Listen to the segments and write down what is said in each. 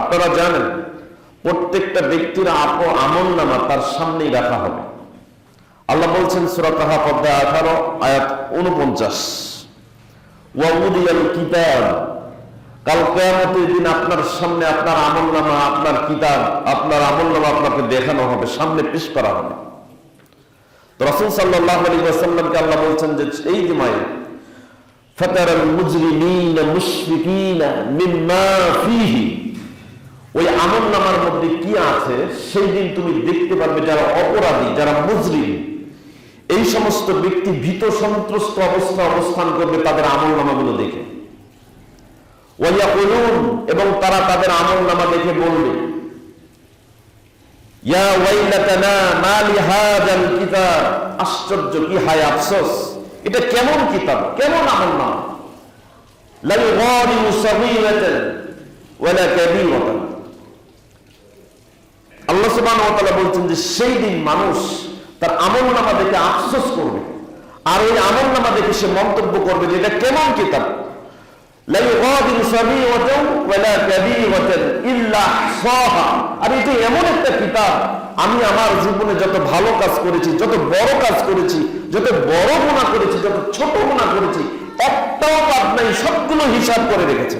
আপনারা জানেন, প্রত্যেকটা ব্যক্তির আপ আমল নামা তার সামনেই রাখা হবে। আল্লাহ বলছেন পদ্মা আঠারো, আয়াত উনপঞ্চাশ দেখানো হবে, সামনে করা হবে। আল্লাহ বলছেন যে ফতার মুজরিমিন ওই আমল নামার মধ্যে কি আছে? সেই দিন তুমি দেখতে পারবে যারা অপরাধী, যারা মুজরিম। এই সমস্ত ব্যক্তি ভীত, সন্ত্রস্ত অবস্থা অবস্থান করবে তাদের আমল নামাগুলো দেখে। ওয়াইয়াকুলুন এবং তারা তাদের আমল নামা দেখে বলবে আশ্চর্য, কি হায় আফসোস। এটা কেমন কিতাব? কেমন আমল নামা? লা আল্লাহ তাআলা বলছেন যে সেই দিন মানুষ তার আমল নামা দেখে আফসোস করবে। আর ওই আমল নামা দেখে সে মন্তব্য করবে যে এটা কেমন কিতাব? আর এমন একটা কিতাব, আমি আমার জীবনে যত ভালো কাজ করেছি, যত বড় কাজ করেছি, যত বড় গুণা করেছি, যত ছোট গুণা করেছি, একটাও বাদ নাই, সবগুলো হিসাব করে রেখেছে।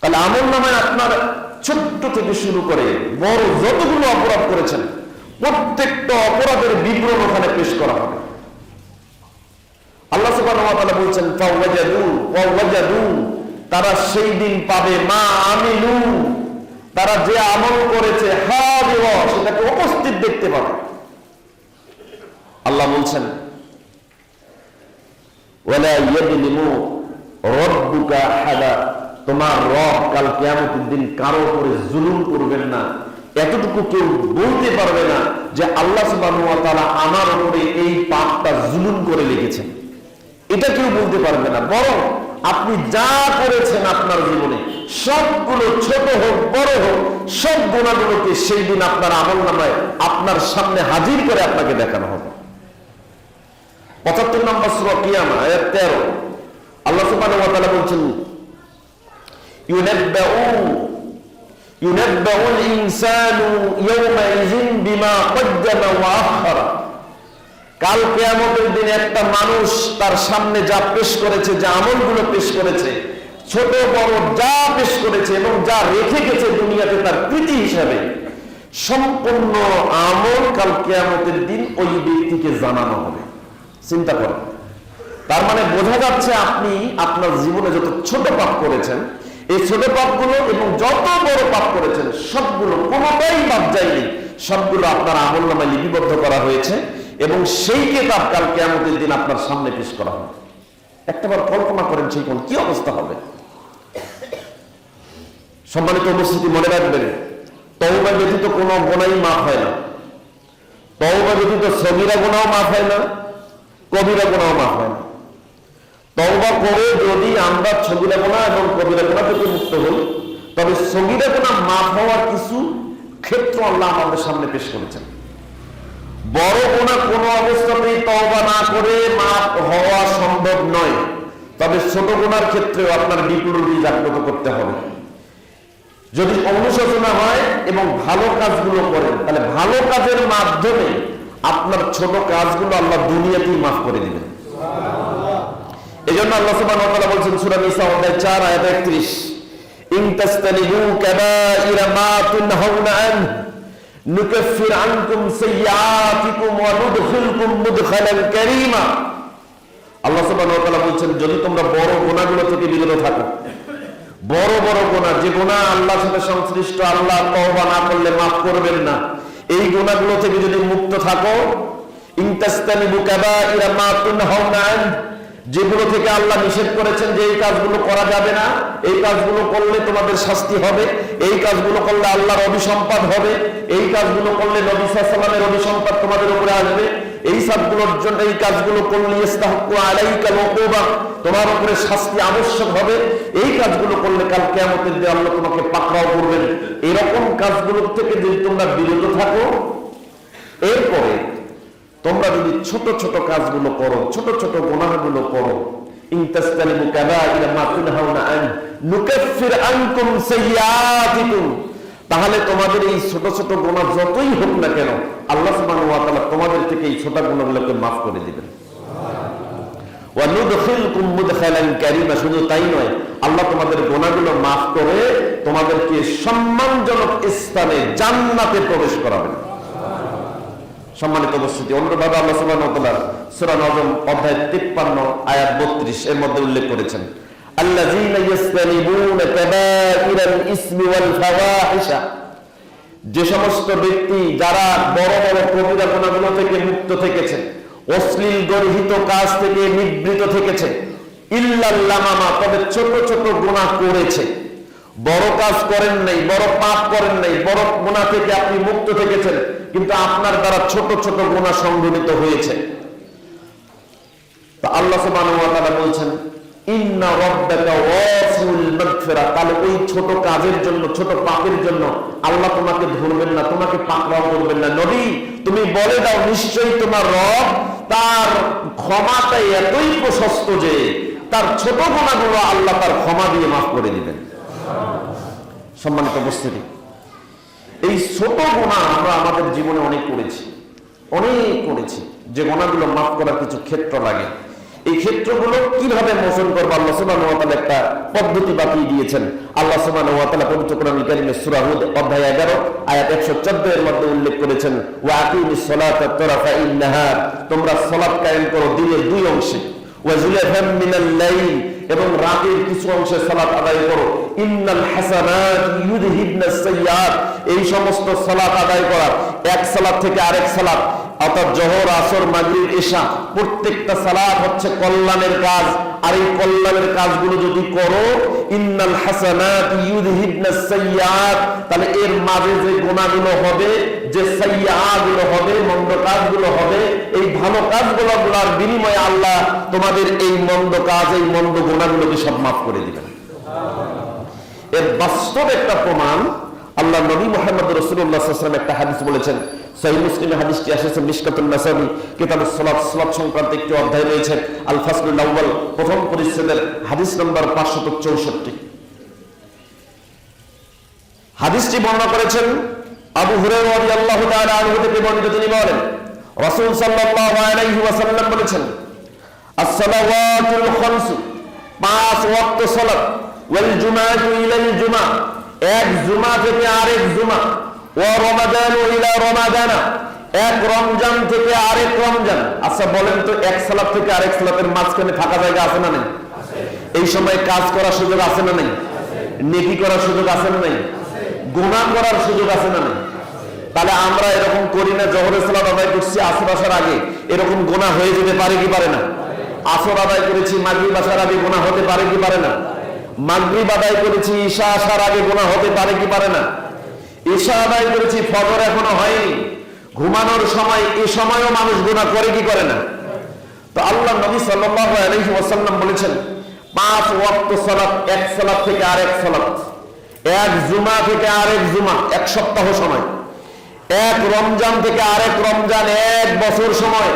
তাহলে আমল নামে আপনার ছোট্ট থেকে শুরু করে বড় যতগুলো অপরাধ করেছেন, প্রত্যেকটা অপরাধের বিবরণ ওখানে পেশ করা হবে। আল্লাহ তাআলা বলছেন তারা সেই দিন পাবে, মা আমিলু। তারা যে আমল করেছে হাদির সেটাকে উপস্থিত দেখতে পাবে। আল্লাহ বলছেন, ওয়ালা ইয়াদলিমু রাব্বুকা আহাদা। তোমার রব কাল কিয়ামতের দিন কারও উপরে জুলুম করবেন না। এতটুকু কেউ বলতে পারবে না যে আল্লাহ আমার উপরে এই পাপটা জুলুম করে লিখেছেন এটা কেউ বলতে পারবে না। বরং আপনি যা করেছেন আপনার জীবনে, সবগুলো ছোট হোক, বড় হোক, সব গুণাগুলোকে সেই দিন আপনার আমল নামায় আপনার সামনে হাজির করে আপনাকে দেখানো হবে। পঁচাত্তর নম্বর সুরা কিয়ামা আয়াত তেরো। আল্লাহ তাআলা বলছেন ইউনাব্বাউল ইনসানু ইয়াওমাইযিন বিমা কদ্দামা ওয়া আখখারা কাল কেয়ামতের দিনে একটা মানুষ তার সামনে যা পেশ করেছে, যা আমলগুলো পেশ করেছে, ছোট, বড় যা পেশ করেছে এবং যা রেখে গেছে দুনিয়াতে তার কৃতি হিসাবে, সম্পূর্ণ আমল কাল কেয়ামতের দিন ওই ব্যক্তিকে জানানো হবে। চিন্তা করেন তার মানে বোঝা যাচ্ছে আপনি আপনার জীবনে যত ছোট পাপ করেছেন এই ছোট পাপগুলো এবং যত বড় পাপ করেছেন, সবগুলো কোনোটাই বাদ যায়নি। সবগুলো আপনার আমল নামায় লিপিবদ্ধ করা হয়েছে এবং সেই কেতাব কাল কেয়ামতের দিন আপনার সামনে পেশ করা হবে। একটাবার কল্পনা করেন সেই কোন কি অবস্থা হবে। সম্মানিত উপস্থিতি মনে রাখবেন, তওবা ব্যতীত কোনো গোনাই মাফ হয় না। তওবা ব্যতীত সগিরা গোনাও মাফ হয় না, কবিরা গোনাও মাফ হয় না। তওবা করে যদি আমরা ছবিরা গোনা এবং কবিরা গোনা থেকে মুক্ত হই, তবে সগিরা গোনা মাফ হওয়ার কিছু ক্ষেত্র আল্লাহ আমাদের সামনে পেশ করেছেন। বড় গোনা কোন অবস্থাতেই তওবা না করে মাফ হওয়া সম্ভব নয়, তবে ছোট গোনার ক্ষেত্রেও আপনার বিপুলটি জাগ্রত করতে হবে। যদি অনুশোচনা হয় এবং ভালো কাজগুলো করেন, তাহলে ভালো কাজের মাধ্যমে আপনার ছোট কাজগুলো আল্লাহ দুনিয়াতেই মাফ করে দিবেন। এই জন্য আল্লাহ সুবহানাহু ওয়া তাআলা বলছেন সূরা নিসা অধ্যায় 4 আয়াত 31 ইন তাস্তানিবু কাবাইরা মা তুনহাউনা আনহু, নুকাফির আনকুম সাইয়্যাতিকুম ওয়া নুদখিলকুম মুদখালান কারীমা। আল্লাহ সুবহানাহু ওয়া তাআলা বলছেন, যদি তোমরা বড় গুনাহগুলো থেকে বিরত থাকো, বড় বড় গুনাহ যে গুনাহ আল্লাহর সাথে সংশ্লিষ্ট, আল্লাহ তওবা না করলে maaf করবেন না। এই গুনাহগুলো থেকে যদি মুক্ত থাকো ইনতাস্তানিবু কাবাইরা মা তুনহাউনা আনহু যেগুলো থেকে আল্লাহ নিষেধ করেছেন যে এই কাজগুলো করা যাবে না, এই কাজগুলো করলে তোমাদের শাস্তি হবে, এই কাজগুলো করলে আল্লাহর অভিসম্পাদ হবে, এই কাজগুলো করলে নবী অভিসম্পাদ তোমাদের উপরে আসবে। এই সবগুলোর জন্য এই কাজগুলো করলে ইস্তাহকু আলাইকা ওকুবা তোমার উপরে শাস্তি আবশ্যক হবে। এই কাজগুলো করলে কাল কিয়ামতের দিন আল্লাহ তোমাকে পাকড়াও করবেন। এরকম কাজগুলো থেকে যদি তোমরা বিরত থাকো, এরপরে তোমরা যদি ছোট ছোট কাজগুলো করো, ছোট ছোট গুনাহগুলো করো তাহলে তোমাদের এই ছোট ছোট গুনাহ যতই হোক না কেন, আল্লাহ তোমাদের থেকে এই ছোট গুনাহগুলোকে maaf করে দিবেন। শুধু তাই নয়, আল্লাহ তোমাদের গুনাহগুলো maaf করে তোমাদেরকে সম্মানজনক স্থানে জান্নাতে প্রবেশ করাবেন। সম্মানিত উপস্থিতি। অন্যভাবে আল্লাহ তাআলা সূরা নজম অধ্যায় 53 আয়াত 32 এর মধ্যে উল্লেখ করেছেন। ইয়াসতানিবুনা কাবাইরাল ইসমি ওয়াল ফাওয়াহিশা। যে সমস্ত ব্যক্তি যারা বড় বড় কবিরা গুণাগুলো থেকে মুক্ত থেকেছে অশ্লীল গর্হিত কাজ থেকে নিবৃত থেকেছে ইল্লাল্লামামা, তবে ছোট ছোট গুণা করেছে। বড় কাজ করেন নাই, বড় পাপ করেন নাই, বড় গুণা থেকে আপনি মুক্ত থেকেছেন, কিন্তু আপনার দ্বারা ছোট ছোট গুণা সংঘটিত হয়েছে। আল্লাহ সুবহানাহু বলছেন ওই ছোট কাজের জন্য, ছোট পাপের জন্য আল্লাহ তোমাকে ধরবেন না, তোমাকে না। তুমি বলে দাও নিশ্চয়ই তোমার রব তার যে তার ছোট আল্লাহ তার ক্ষমা দিয়ে মাফ করে দিবেন। সম্মানিত উপস্থিতি। এই ছোট গোনা আমরা আমাদের জীবনে অনেক করেছি। অনেক করেছি। যে গোনাগুলো মাফ করার কিছু ক্ষেত্র লাগে। এই ক্ষেত্রগুলো কীভাবে মোচন করব? আল্লাহ ওয়া একটা পদ্ধতি বাতিয়ে দিয়েছেন। আল্লাহ তাআলা পবিত্র কোরআনুল কারীমে সূরা হুদ অধ্যায় 11 আয়াত 114 এর মধ্যে উল্লেখ করেছেন সালাতা তোমরা সালাত কায়েম করো দিনের দুই অংশে। এবং রাতের কিছু অংশে সালাত আদায় করো। ইন্নাল হাসানাত ইউযহিবনাস সাইয়্যাত এই সমস্ত সালাত আদায় করা এক সালাত থেকে আরেক সালাত। অর্থাৎ জোহর, আসর, মাগরিব, এশা, প্রত্যেকটা সালাত হচ্ছে কল্যাণের কাজ। আর এই কল্যাণের কাজগুলো যদি করো ইন্নাল হাসানাত ইউযহিবনাস সাইয়্যাত। তাহলে এর মাঝে যে গুনাহগুলো হবে, যে হবে, মন্দ কাজগুলো হবে, এই ভালো কাজগুলোর বিনিময়ে আল্লাহ তোমাদের এই মন্দ কাজ, এই মন্দ গুণাগুলোকে সব মাফ করে দিবেন। এর বাস্তব একটা প্রমাণ, আল্লাহ নবী মোহাম্মদ রসুল্লাহাম একটা হাদিস বলেছেন সহি মুসলিমে হাদিসটি এসেছে কিতাব সংক্রান্ত একটি অধ্যায় রয়েছে। আল ফাসলুল প্রথম পরিচ্ছেদের হাদিস নম্বর 564 হাদিসটি বর্ণনা করেছেন আবু হুরায়রা রাদিয়াল্লাহু তাআলা আনহু থেকে বর্ণিত তিনি বলেন, রাসূল সাল্লাল্লাহু আলাইহি ওয়াসাল্লাম বলেছেন পাঁচ ওয়াক্ত সালাত, ওয়াল জুমাআতু ইলাল জুমা। এক জুমা থেকে আরেক জুমা। এক রমজান থেকে আরেক রমজান। আচ্ছা বলেন তো এক সালাত থেকে আরেক সালাতের মাঝখানে থাকা জায়গা আছে না নেই? এই সময় কাজ করার সুযোগ আছে না নেই? নেকি করার সুযোগ আছে না নেই? গুনাহ করার সুযোগ আছে না নেই? তাহলে আমরা এরকম করি না, জহরের সালাত আদায় করছি, আসর আসার আগে। এরকম গোনা হয়ে যেতে পারে কি পারে না? আসর আদায় করেছি, মাগরিব আসার আগে গোনা হতে পারে কি পারে না? মাগরিব আদায় করেছি, ঈশা আসার আগে গোনা হতে পারে কি পারে না? ঈশা আদায় করেছি, ফজর এখনও হয়নি। ঘুমানোর সময়, এ সময়ও মানুষ গোনা করে, কি করে না? তো আল্লাহ নবী ওয়াসাল্লাম বলেছেন, পাঁচ ওয়াক্ত সালাত, এক সালাত থেকে আরেক সালাত। এক জুমা থেকে আরেক জুমা, এক সপ্তাহ সময়। এক রমজান থেকে আরেক রমজান, এক বছর সময়।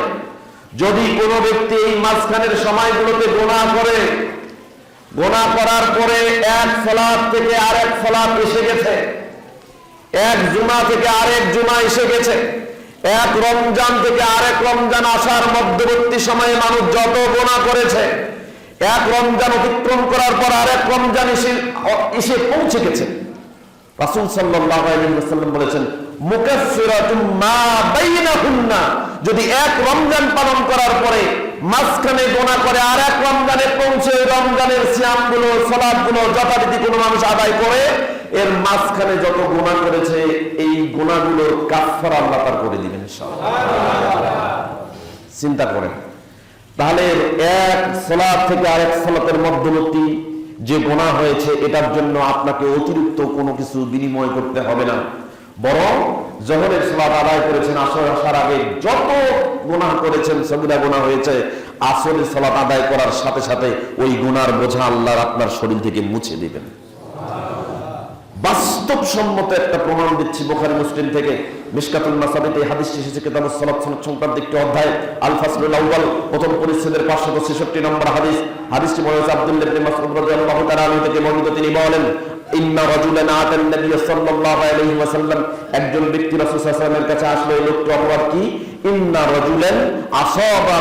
যদি কোনো ব্যক্তি এই মাঝখানের সময়গুলোতে গোনা করে গোনা করার পরে এক সালাত থেকে আরেক সালাত এসে গেছে এক জুমা থেকে আরেক জুমা এসে গেছে। এক রমজান থেকে আরেক রমজান আসার মধ্যবর্তী সময়ে মানুষ যত গোনা করেছে, এক রমজান অতিক্রম করার পর আরেক রমজান এসে এসে পৌঁছে গেছে। রাসূল ওয়াসাল্লাম বলেছেন যদি এক রমজান পালন করার পরে মাঝখানে গোনা করে আর এক রমজানে পৌঁছে রমজানের সিয়ামগুলো সালাতগুলো যথারীতি কোনো মানুষ আদায় করে এর মাঝখানে যত গোনা করেছে, এই গোনাগুলোর কাফফারা আল্লাহ তার করে দিবেন চিন্তা করেন। তাহলে এক সালাত থেকে আরেক সালাতের মধ্যবর্তী যে গোনা হয়েছে, এটার জন্য আপনাকে অতিরিক্ত কোনো কিছু বিনিময় করতে হবে না। বরং জহরের সালাত আদায় করেছেন, আসর আসার আগে যত গোনা করেছেন সবিরা গোনা হয়েছে, আসরের সালাত আদায় করার সাথে সাথে ওই গুনার বোঝা আল্লাহর আপনার শরীর থেকে মুছে দিবেন। বাস্তবসম্মত একটা প্রমাণ দিচ্ছি বোখারি, মুসলিম থেকে। মিশকাতুল মাসাবিতে কিতাবুস সালাত সংক্রান্ত একটি অধ্যায় প্রথম পরিচ্ছেদের 566 নম্বর হাদিস। হাদিসটি তাআলা থেকে বর্ণিত। তিনি বলেন, ইন্না একজন ব্যক্তি কাছে আসলো, এই লোকটি অপরাধ কি? ইন্না রাজুলান আসাবা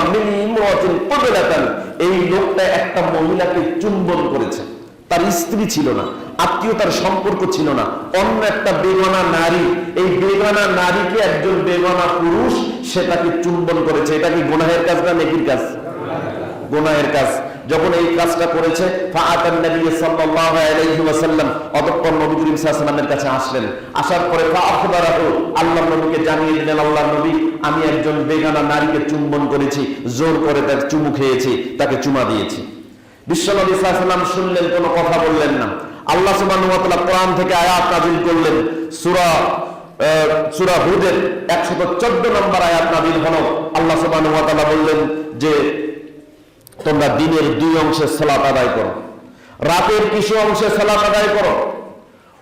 এই লোকটা একটা মহিলাকে চুম্বন করেছে। তার স্ত্রী ছিল না আত্মীয়তার সম্পর্ক ছিল না। অন্য একটা বেগানা নারী, এই বেগানা নারীকে একজন বেগানা পুরুষ সেটাকে চুম্বন করেছে। এটা কি গোনাহের কাজ না নেকির কাজ? গোনাহের কাজ। যখন এই কাজটা করেছে আমি একজন বেগানা নারীকে চুম্বন করেছি, জোর করে তার চুমু খেয়েছি, তাকে চুমা দিয়েছি। বিশ্বনবী সাল্লাম শুনলেন, কোনো কথা বললেন না। আল্লাহ ওয়া কোরআন থেকে আয়াত নাযিল করলেন। সুরা সূরা হুদের 114 নম্বর আয়াত নাযিল হলো। আল্লাহ তাআলা বললেন যে, তোমরা দিনের দুই অংশে সালাত আদায় করো, রাতের কিছু অংশে সালাত আদায় করো।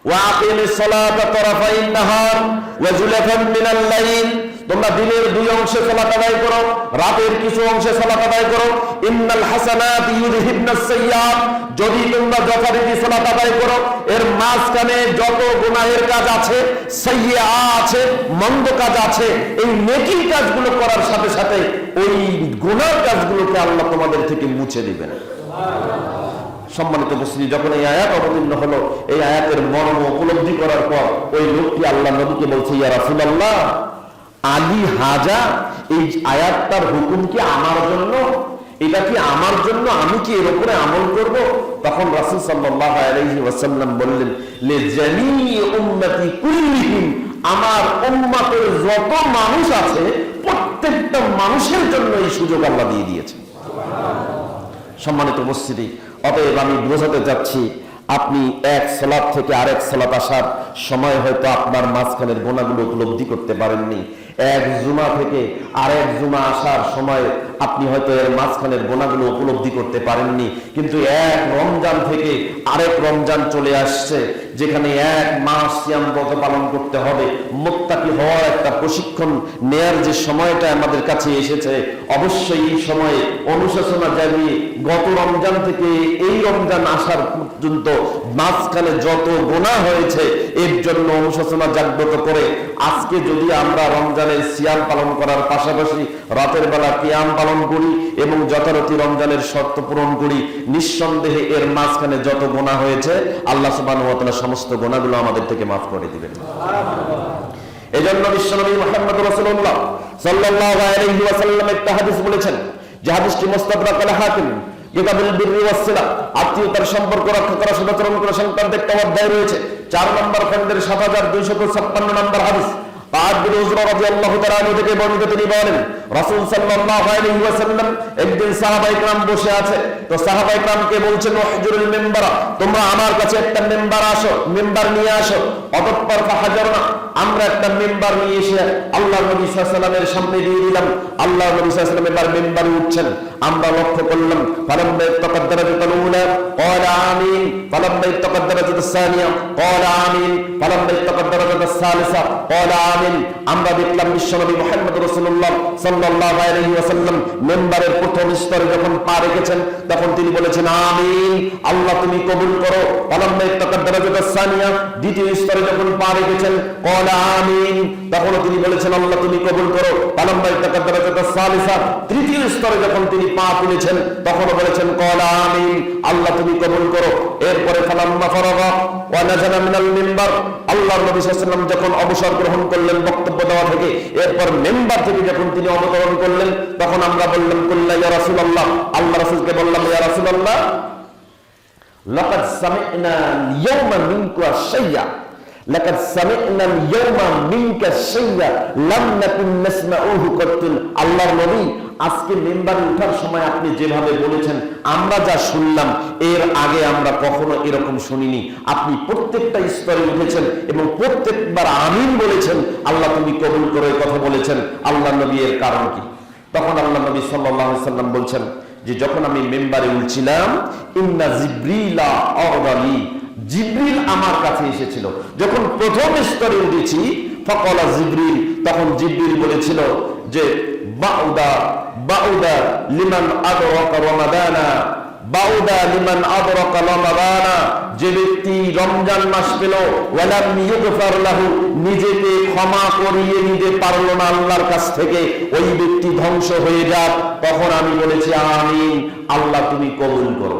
ওয়াকিমিস সালাতা তারাফাইন নাহার ওয়া জুলাফান মিনাল লাইল। তোমরা দিনের দুই অংশে সালাত আদায় করো, রাতের কিছু অংশে সালাত আদায় করো। ইন্নাল হাসানাত ইউযহিবনাস সাইয়্যাত যদি তোমরা যথারীতি সালাত আদায় করো, এর মাঝখানে যত গুনাহের কাজ আছে সাইয়্যা আছে, মন্দ কাজ আছে, এই নেকির কাজগুলো করার সাথে সাথে ওই গুনার কাজগুলোকে আল্লাহ তোমাদের থেকে মুছে দিবেন। সম্মানিত মুসলিম যখন এই আয়াত অবতীর্ণ হলো, এই আয়াতের মর্ম উপলব্ধি করার পর ওই লোকটি আল্লাহ নবীকে বলছে, ইয়া রাসূলুল্লাহ আলী হাজা, এই আয়াতটার হুকুম কি আমার জন্য, এটা কি আমার জন্য, আমি কি এর উপরে আমল করব? তখন রাসূল ওয়াসাল্লাম বললেন আমার উম্মতের যত মানুষ আছে, প্রত্যেকটা মানুষের জন্য এই সুযোগ আল্লাহ দিয়ে দিয়েছে সম্মানিত উপস্থিতি, অতএব আমি বোঝাতে যাচ্ছি আপনি এক সলাপ থেকে আরেক সলাপ আসার সময় হয়তো আপনার মাঝখানের গোনাগুলো উপলব্ধি করতে পারেননি। এক জুমা থেকে আরেক জুমা আসার সময় আপনি হয়তো এর মাঝখানের গোনাগুলো উপলব্ধি করতে পারেননি, কিন্তু এক রমজান থেকে আরেক রমজান চলে আসছে, যেখানে এক মাস সিয়াম ব্রত পালন করতে হবে। মোত্তাকি হওয়ার একটা প্রশিক্ষণ নেয়ার যে সময়টা আমাদের কাছে এসেছে, অবশ্যই এই সময়ে অনুশাসনা জানিয়ে গত রমজান থেকে এই রমজান আসার পর্যন্ত মাঝখানে যত গোনা হয়েছে, এর জন্য অনুশাসনা জাগ্রত করে, আজকে যদি আমরা রমজানের সিয়াম পালন করার পাশাপাশি রাতের বেলা কিয়াম পালন করি এবং যথারীতি রমজানের শর্ত পূরণ করি, নিঃসন্দেহে এর মাঝখানে যত গোনা হয়েছে, আল্লাহ তাআলা সমস্ত গোনাগুলো আমাদের থেকে মাফ করে দিবেন। এই জন্য বিশ্বনবী মোহাম্মদ রসুল্লাহ একটা হাদিস বলেছেন, যে হাদিসটি ওয়াস আত্মীয়তার সম্পর্ক রক্ষা করা চার নম্বর সাত হাজার দুইশত ছাপ্পান্ন নম্বর হাদিস। থেকে বর্ণিত তিনি বলেন, রাসূল সাল্লাল্লাহু আলাইহি ওয়াসাল্লাম একদিন সাহাবায়ে کرام বসে আছে। তো সাহাবায়ে کرامকে বলছেন ওহজুরুল মিম্বার, তোমরা আমার কাছে একটা মিম্বার আসো, মেম্বার নিয়ে আসো। অতঃপর ফাহাজারনা আমরা একটা মেম্বার নিয়ে এসে আল্লাহ নবী সাল্লামের সামনে দিয়ে দিলাম। আল্লাহ নবী এবার মেম্বারে উঠছেন। আমরা লক্ষ্য করলাম আমরা দেখলাম বিশ্বনবী মেম্বারের প্রথম স্তরে যখন পা রেখেছেন তখন তিনি বলেছেন, আমিন। আল্লাহ, তুমি কবুল করো। দ্বিতীয় স্তরে যখন পা রেখেছেন আমিন। তখন তিনি বলেছেন, আল্লাহ, তুমি কবুল করো। তৃতীয় স্তরে যখন তিনি পা তুলেছেন, তখনও বলেছেন ক্বালা আমিন। আল্লাহ, তুমি কবুল করো। এরপরে, ফালাম্মা ফারাগা ওয়া নাজালা মিনাল মিম্বার আল্লাহর নবী সাল্লাল্লাহু যখন অবসর গ্রহণ করলেন, বক্তব্য দেওয়া থেকে, এরপর মেম্বার থেকে যখন তিনি অবতরণ করলেন, তখন আমরা বললাম, কুল্লা ইয়া রাসূলুল্লাহ। আল্লাহ রাসূলকে বললাম ইয়া রাসূলুল্লাহ, লাকাদ সামি'না মিনকা শাইয়া, লাকাদ সামি'না মিনকা শাইয়া, লাম নাকুন নাসমাউহু আল্লাহর নবী, আজকে সময় আপনি যেভাবে বলেছেন, আমরা যা শুনলাম, এর আগে আমরা কখনো এরকম শুনিনি। আপনি প্রত্যেকটা স্তরে উঠেছেন এবং প্রত্যেকবার আমিন বলেছেন, আল্লাহ তুমি কবুল করে কথা বলেছেন, আল্লাহ নবী এর কারণ কি? তখন আল্লাহ নবী সাল্লাম বলছেন যে যখন আমি মেম্বারে উঠছিলাম, ইন্না জিব্রিলা আগদালি জিব্রিল আমার কাছে এসেছিল। যখন প্রথম স্তরে উঠেছি, ফকলা জিব্রিল, তখন জিব্রিল বলেছিল যে, বাউদা বাউদা লিমান আদরাকা রমাদানা বাউদা লিমান আদরাকা রমাদানা। যে ব্যক্তি রমজান মাস পেল, ওয়ালাম ইউগফার লাহু, নিজেকে ক্ষমা করিয়ে নিতে পারল না আল্লাহর কাছ থেকে, ওই ব্যক্তি ধ্বংস হয়ে যাক। তখন আমি বলেছি, আমিন, আল্লাহ তুমি কবুল করো।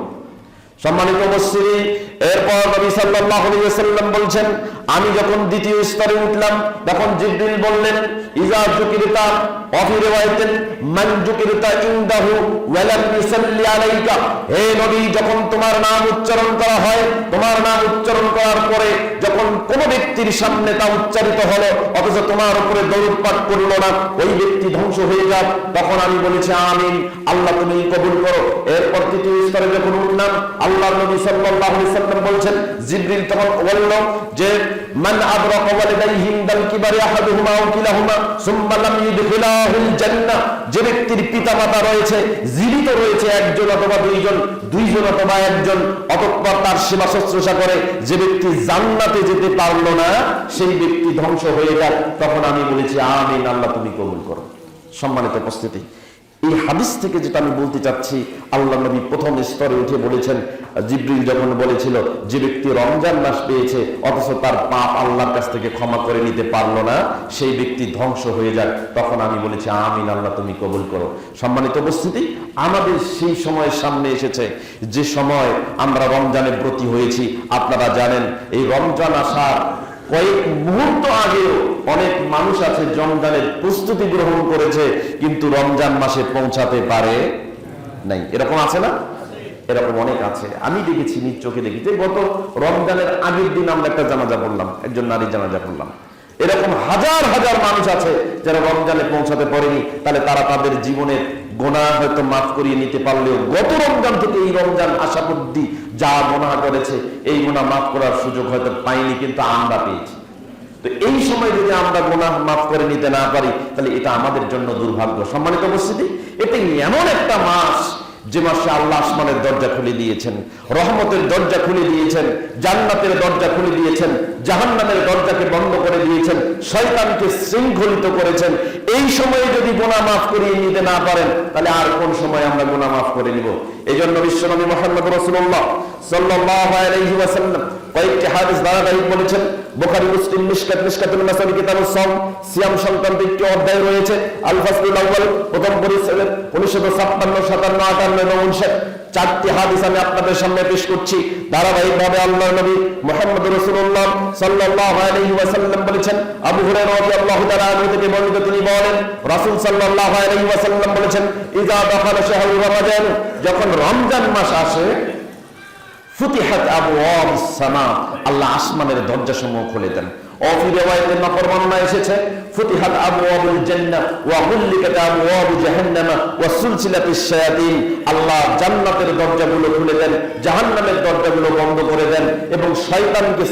সম্মানিত উপস্থিতি এরপর নবী সাল্লাল্লাহু আলাইহি ওয়াসাল্লাম আমি যখন দ্বিতীয় স্তরে উঠলাম, তখন জিবরিল বললেন ইজা যুকিরতা মান যুকিরতা ইনদাহু ওয়া লাম আলাইকা। হে নবী, যখন তোমার নাম উচ্চারণ করা হয়, তোমার নাম উচ্চারণ করার পরে যখন কোন ব্যক্তির সামনে তা উচ্চারিত হলো, অথচ তোমার উপরে দরুদ পাঠ করল না, ওই ব্যক্তি ধ্বংস হয়ে যাক, তখন আমি বলেছি, আমিন, আল্লাহ তুমি কবুল করো। এরপর তৃতীয় স্তরে যখন উঠলাম, আল্লাহ নবী সাল্লাল্লাহু আলাইহি সাল্লাম বলছেন, জিবরিল তখন বলল যে, মান আদরাকা ওয়ালিদাইহি দাল কিবারি আহাদুহুমা আও কিলাহুমা, সুম্মা লাম জান্নাহ। যে ব্যক্তির পিতামাতা রয়েছে, জীবিত রয়েছে একজন অথবা দুইজন দুইজন অথবা একজন, অতঃপর তার সেবা শুশ্রূষা করে যে ব্যক্তি জান্নাতে যেতে পারল না, সেই ব্যক্তি ধ্বংস হয়ে যায়। তখন আমি বলেছি, আমিন, আল্লাহ তুমি কবুল করো। সম্মানিত উপস্থিতি। এই হাদিস থেকে যেটা আমি বলতে চাচ্ছি, আল্লাহ নবী প্রথম স্তরে উঠে বলেছেন, জিব্রিল যখন বলেছিল যে ব্যক্তি রমজান মাস পেয়েছে, অথচ তার পাপ আল্লাহর কাছ থেকে ক্ষমা করে নিতে পারল না, সেই ব্যক্তি ধ্বংস হয়ে যাক। তখন আমি বলেছি, আমিন, আল্লাহ তুমি কবুল করো। সম্মানিত উপস্থিতি, আমাদের সেই সময় সামনে এসেছে, যে সময় আমরা রমজানের ব্রতী হয়েছি। আপনারা জানেন, এই রমজান আসার কয়েক মুহূর্ত আগেও অনেক মানুষ আছে রমজানের প্রস্তুতি গ্রহণ করেছে, কিন্তু রমজান মাসে পৌঁছাতে পারে নাই। এরকম আছে না? এরকম অনেক আছে। আমি দেখেছি, নিজ চোখে দেখেছি গত রমজানের আগের দিন আমরা একটা জানাজা পড়লাম, একজন নারী জানাজা পড়লাম। এরকম হাজার হাজার মানুষ আছে যারা রমজানে পৌঁছাতে পারেনি, তাহলে তারা তাদের জীবনের গোনা হয়তো মাফ করিয়ে নিতে পারলেও গত রমজান থেকে এই রমজান আশা বুদ্ধি যা গোনা করেছে, এই গোনা মাফ করার সুযোগ হয়তো পাইনি, কিন্তু আমরা পেয়েছি। তো এই সময় যদি আমরা গোনা মাফ করে নিতে না পারি, তাহলে এটা আমাদের জন্য দুর্ভাগ্য। সম্মানিত উপস্থিতি, এটা এমন একটা মাস যে মাসে আল্লাহ আসমানের দরজা খুলে দিয়েছেন, রহমতের দরজা খুলে দিয়েছেন, জান্নাতের দরজা খুলে দিয়েছেন, জাহান্নামের দরজাকে বন্ধ করে দিয়েছেন, শয়তানকে শৃঙ্খলিত করেছেন, এই সময়ে যদি গোনা মাফ করিয়ে নিতে না পারেন, তাহলে আর কোন সময় আমরা গোনা মাফ করে নিব? এই জন্য বিশ্বনবী মোহাম্মদ রসুল্লাহ সাল্লাল্লাহু আলাইহি ওয়াসাল্লাম কয়েকটি হাদিস ধারাবাহিক বলেছেন, বুখারী, মুসলিম, মিশকাত, মিশকাতুল মাসাবি কিতাবুস সাওম, সিয়াম সংক্রান্ত একটি অধ্যায় রয়েছে আল ফাসলুল আউয়াল, প্রথম পরিচ্ছেদের 1956 57 58 এবং 59 চারটি হাদিস আমি আপনাদের সামনে পেশ করছি। ধারাবাহিক ভাবে আল্লাহ নবী মুহাম্মদ রাসূলুল্লাহ সাল্লাল্লাহু আলাইহি ওয়াসাল্লাম বলেছেন, আবু হুরায়রা রাদিয়াল্লাহু তাআলা আনহু থেকে বর্ণিত তিনি বলেন, রাসূল সাল্লাল্লাহু আলাইহি ওয়াসাল্লাম বলেছেন ইজা দাখালা শাহরু রমাদান যখন রমজান মাস আসে ফুতিহাত আবু সামা, আল্লাহ আসমানের দরজা সমূহ খুলে দেন বন্ধ করে দেন এবং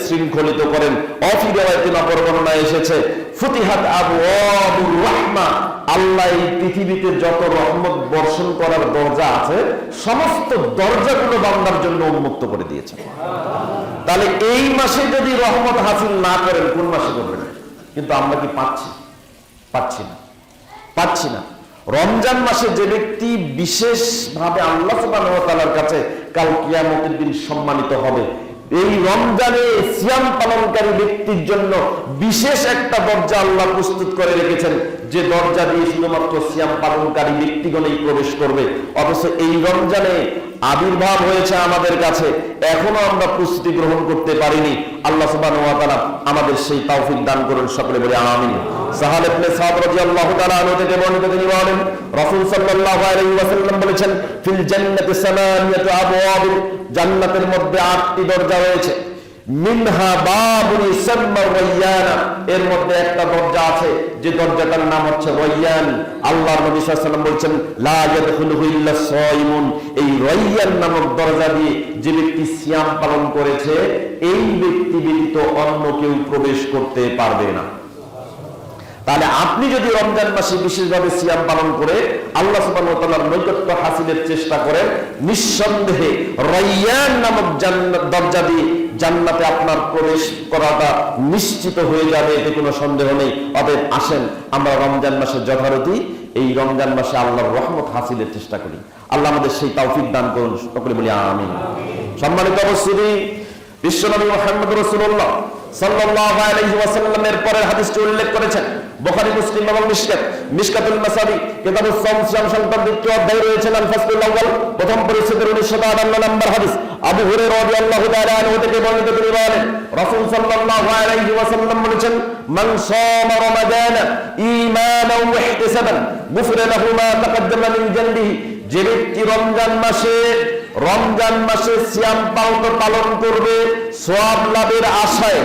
শৃঙ্খলিত করেন। অফি রিওয়ায়াতের নফর বর্ণনা এসেছে, ফুতিহাত আবু আবুর রাহমা আল্লাহ এই পৃথিবীতে যত রহমত বর্ষণ করার দরজা আছে, সমস্ত দরজাগুলো বান্দার জন্য উন্মুক্ত করে দিয়েছে। তাহলে এই মাসে যদি রহমত হাসিল না করেন, কোন মাসে করবেন? কিন্তু আমরা কি পাচ্ছি? পাচ্ছি না। পাচ্ছি না। রমজান মাসে যে ব্যক্তি বিশেষ ভাবে আল্লাহ সুবহানাহু কাছে কাল কিয়ামতের দিন সম্মানিত হবে, এই রমজানে সিয়াম পালনকারী ব্যক্তির জন্য বিশেষ একটা দরজা আল্লাহ প্রস্তুত করে রেখেছেন। যে দরজা দিয়ে শুধুমাত্র সিয়াম পালনকারী ব্যক্তিগণই প্রবেশ করবে, অথচ এই রমজানে আবির্ভাব হয়েছে আমাদের কাছে। এখনও আমরা প্রস্তুতি গ্রহণ করতে পারিনি। আল্লাহ সুবহানাহু আমাদের সেই তৌফিক দান করুন, সকলে বলে আমিন। সাহাল ইবনে সাদ রাদিয়াল্লাহু তাআলা আনহু থেকে বর্ণিত তিনি বলেন, রাসূল সাল্লাল্লাহু আলাইহি ওয়াসাল্লাম বলেছেন, ফিল জান্নাতি সামানিয়াতু আবওয়াব জান্নাতের মধ্যে আটটি দরজা রয়েছে। মিনহা বাবুনি এর মধ্যে একটা দরজা আছে, যে দরজাটার নাম হচ্ছে রয়্যান আল্লাহর নবী বলেন লা ইয়াদখুলুহু ইল্লা সাইমুন। এই রয়্যান নামক দরজা দিয়ে যে ব্যক্তি সিয়াম পালন করেছে, এই ব্যক্তি ব্যতীত অন্য কেউ প্রবেশ করতে পারবে না। তাহলে আপনি যদি রমজান মাসে বিশেষভাবে সিয়াম পালন করে আল্লাহ তাআলার নৈকট্য হাসিলের চেষ্টা করেন, নিঃসন্দেহে রাইয়ান নামক দরজা দিয়ে জান্নাতে আপনার প্রবেশ করাটা নিশ্চিত হয়ে যাবে, এতে কোনো সন্দেহ নেই। অতএব আসেন, আমরা রমজান মাসে যথারীতি এই রমজান মাসে আল্লাহর রহমত হাসিলের চেষ্টা করি। আল্লাহ আমাদের সেই তৌফিক দান করুন, সকলে বলি আমি সম্মানিত অবশ্যই বিশ্বনবী মুহাম্মদ রাসূলুল্লাহ উল্লেখ করেছেন। বুখারী, মুসলিম এবং মিশকাত মিশকাতুল মাসাবি, কিতাবুস সাওম, সিয়াম সংক্রান্ত দ্বিতীয় অধ্যায় রয়েছে আল ফাসলুল আউয়াল। প্রথম পরিচ্ছেদের 952 নম্বর যে ব্যক্তি রমজান মাসে রমজান মাসে সিয়াম পালন পালন করবে সোয়াব লাভের আশায়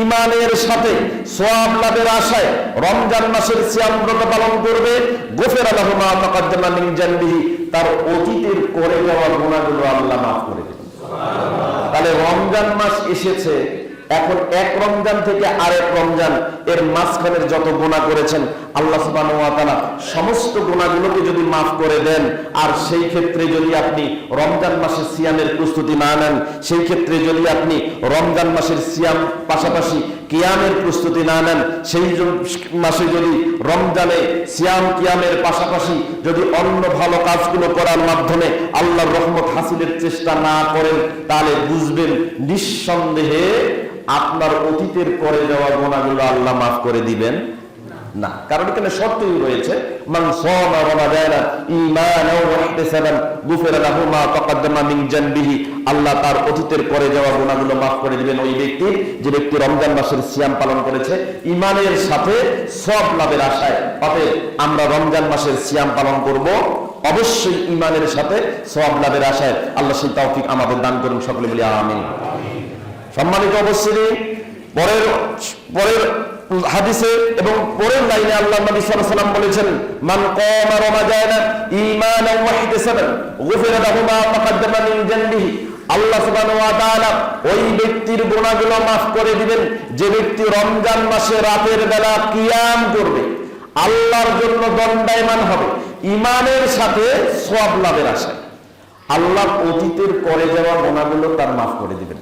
ইমানের সাথে সোয়াব লাভের আশায় রমজান মাসের সিয়াম ব্রত পালন করবে। গোফের মা তাকাদ্দামা মিন তার অতীতের করে যাওয়ার গুণাগুলো আল্লাহ মাফ করে তাহলে রমজান মাস এসেছে এখন এক রমজান থেকে আরেক রমজান, এর মাঝখানের যত গুণা করেছেন, আল্লাহ ওয়া সমস্ত গুণাগুলোকে যদি মাফ করে দেন, আর সেই ক্ষেত্রে যদি আপনি রমজান মাসের সিয়ামের প্রস্তুতি না নেন, সেই ক্ষেত্রে যদি আপনি রমজান মাসের সিয়াম পাশাপাশি কিয়ামের প্রস্তুতি না নেন, সেই মাসে যদি রমজানে সিয়াম কিয়ামের পাশাপাশি যদি অন্য ভালো কাজগুলো করার মাধ্যমে আল্লাহর রহমত হাসিলের চেষ্টা না করেন, তাহলে বুঝবেন নিঃসন্দেহে আপনার অতীতের করে যাওয়া গোনাগুলো আল্লাহ মাফ করে দিবেন? না। কারণ এখানে শর্তই রয়েছে আল্লাহ তার অতীতের যাওয়া মাফ করে দিবেন ওই ব্যক্তি, যে ব্যক্তি রমজান মাসের সিয়াম পালন করেছে। ঈমানের সাথে সব লাভের আশায়। অতএব আমরা রমজান মাসের সিয়াম পালন করব, অবশ্যই ঈমানের সাথে সব লাভের আশায়। আল্লাহ সেই তৌফিক আমাদের দান করুন সকলে বলি আমিন। সম্মানিত অবশ্যই পরের পরের হাদিসে এবং পরের লাইনে আল্লাহ নবী ওয়াসাল্লাম বলেছেন, মান কামা রমাদানা ঈমানান ওয়া গুফিরা লাহু মা তাকাদ্দামা মিন জানবিহি। আল্লাহ সুবহানাহু ওয়া তাআলা ওই ব্যক্তির গুনাহগুলো মাফ করে দিবেন, যে ব্যক্তি রমজান মাসে রাতের বেলা কিয়াম করবে, আল্লাহর জন্য দণ্ডায়মান হবে ইমানের সাথে সওয়াব লাভের আশায়। আল্লাহ অতীতের করে যাওয়া গুনাহগুলো তার মাফ করে দিবেন।